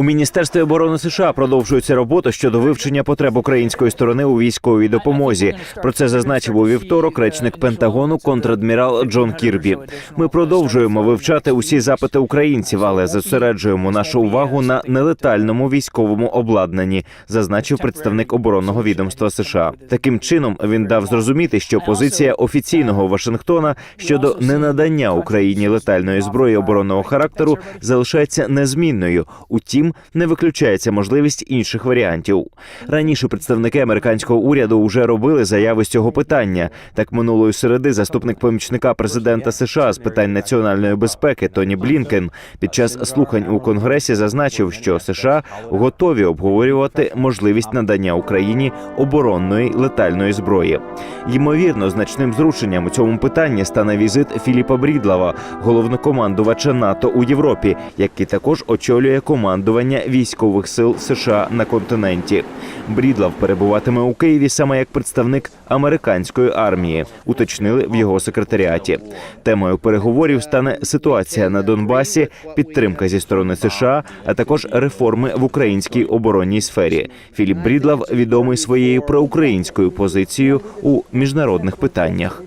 У міністерстві оборони США продовжується робота щодо вивчення потреб української сторони у військовій допомозі. Про це зазначив у вівторок речник Пентагону контрадмірал Джон Кірбі. Ми продовжуємо вивчати усі запити українців, але зосереджуємо нашу увагу на нелетальному військовому обладнанні, зазначив представник оборонного відомства США. Таким чином він дав зрозуміти, що позиція офіційного Вашингтона щодо ненадання Україні летальної зброї оборонного характеру залишається незмінною. Утім, не виключається можливість інших варіантів. Раніше представники американського уряду вже робили заяви з цього питання. Так минулої середи заступник помічника президента США з питань національної безпеки Тоні Блінкен під час слухань у конгресі зазначив, що США готові обговорювати можливість надання Україні оборонної летальної зброї. Ймовірно, значним зрушенням у цьому питанні стане візит Філіпа Брідлава, головнокомандувача НАТО у Європі, який також очолює командування військових сил США на континенті. Брідлав перебуватиме у Києві саме як представник американської армії, уточнили в його секретаріаті. Темою переговорів стане ситуація на Донбасі, підтримка зі сторони США, а також реформи в українській оборонній сфері. Філіп Брідлав відомий своєю проукраїнською позицією у міжнародних питаннях.